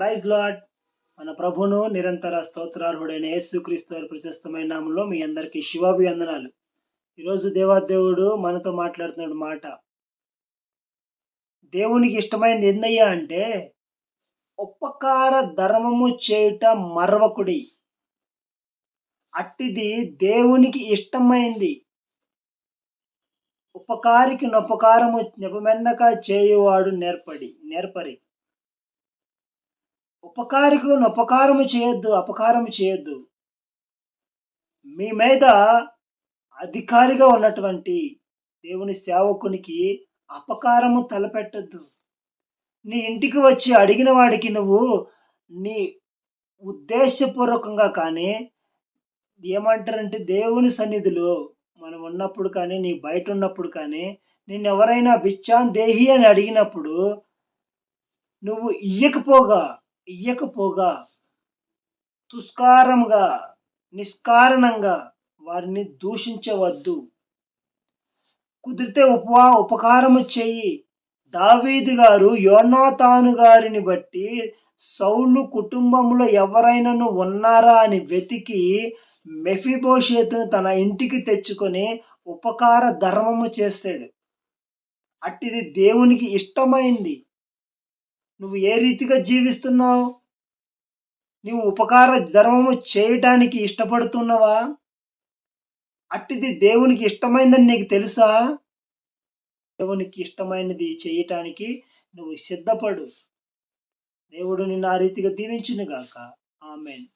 Praise lord మన ప్రభును నిరంతర స్తోత్రార్హుడైన యేసుక్రీస్తు ప్రశస్తమైన నామంలో మీ అందరికీ శివాభివందనాలు. ఈరోజు దేవాదేవుడు మనతో మాట్లాడుతున్నాడు మాట. దేవునికి ఇష్టమైనది ఏందయ్యా అంటే ఉపకార ధర్మము చేయుట మరవకుడి. అట్టిది దేవునికి ఇష్టమైంది. ఉపకారికి నొపకారము నెపమెన్నక చేయువాడు నేర్పడి నేర్పరి. ఉపకారికి ఉపకారము చేయొద్దు అపకారము చేయొద్దు. మీ మీద అధికారిగా ఉన్నటువంటి దేవుని సేవకునికి అపకారము తలపెట్టద్దు. నీ ఇంటికి వచ్చి అడిగిన వాడికి నువ్వు నీ ఉద్దేశపూర్వకంగా కానీ ఏమంటారంటే దేవుని సన్నిధిలో మనం ఉన్నప్పుడు కానీ నీ బయట ఉన్నప్పుడు కానీ నిన్ను ఎవరైనా బిచ్చాన్ దేహి అని అడిగినప్పుడు నువ్వు ఇయ్యకపోగా ఇయ్యకపోగా తుస్కారంగా నిష్కారణంగా వారిని దూషించవద్దు. కుదిరితే ఉపవా ఉపకారము చెయ్యి దావీది గారు యోనాతాను గారిని బట్టి సౌలు కుటుంబంలో ఎవరైనాను ఉన్నారా అని వెతికి మెఫిబోషేతును తన ఇంటికి తెచ్చుకొని ఉపకార ధర్మము చేస్తాడు. అట్టిది దేవునికి ఇష్టమైంది. నువ్వు ఏ రీతిగా జీవిస్తున్నావు? నువ్వు ఉపకార ధర్మము చేయటానికి ఇష్టపడుతున్నావా? అట్టిది దేవునికి ఇష్టమైందని నీకు తెలుసా? దేవునికి ఇష్టమైనది చేయటానికి నువ్వు సిద్ధపడు. దేవుడు నిన్ను ఆ రీతిగా దీవించునుగాక. ఆమెన్.